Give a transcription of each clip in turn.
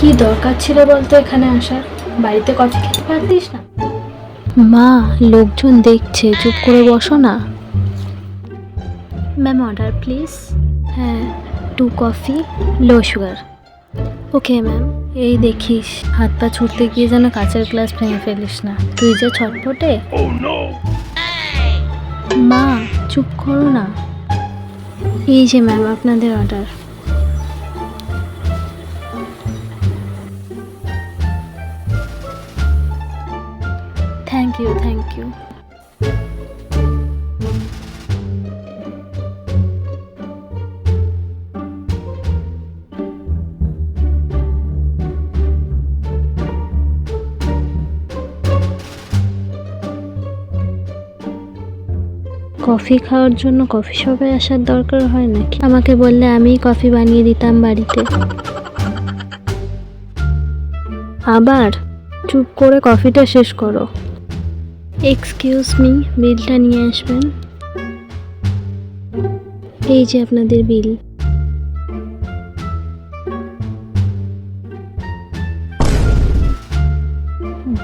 কি দরকার ছিল বলতো এখানে আসার? বাড়িতে কফি খেতে পারতিস না? মা লোকজন দেখছে চুপ করে বসো না। ম্যাম অর্ডার প্লিজ হ্যাঁ two coffee low sugar okay ma'am এই দেখিস হাত পা ছুটতে গিয়ে যেন কাঁচের গ্লাস ভেঙে ফেলিস না। তুই যে ছটপটে। মা চুপ করো না। এই যে ম্যাম আপনাদের order thank you thank you coffee খাওয়ার জন্য কফি শপে আসার দরকার হয় নাকি? আমাকে বললে আমিই কফি বানিয়ে দিতাম বাড়িতে। আবার চুপ করে কফিটা শেষ করো। এক্সকিউজ মি বিলটা নিয়ে আসবেন। এই যে আপনাদের বিল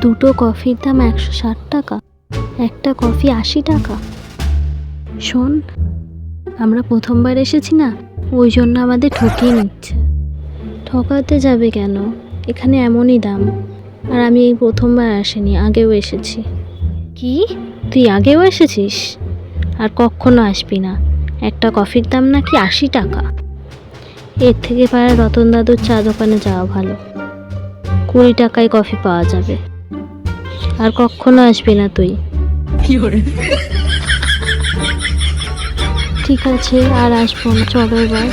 দুটো কফির দাম একশো ষাট টাকা, একটা কফি আশি টাকা। শোন, আমরা প্রথমবার এসেছি না, ওই জন্য আমাদের ঠকিয়ে নিচ্ছে। ঠকাতে যাবে কেন? এখানে এমনই দাম। আর আমি এই প্রথমবার আসিনি, আগেও এসেছি। কি? তুই আগেও এসেছিস? আর কখনো আসবি না। একটা কফির দাম নাকি আশি টাকা। এর থেকে পারে রতন দাদুর চা দোকানে যাওয়া ভালো। কুড়ি টাকায় কফি পাওয়া যাবে। আর কখনো আসবি না তুই। ঠিক আছে আর আসব না। চলো এবার।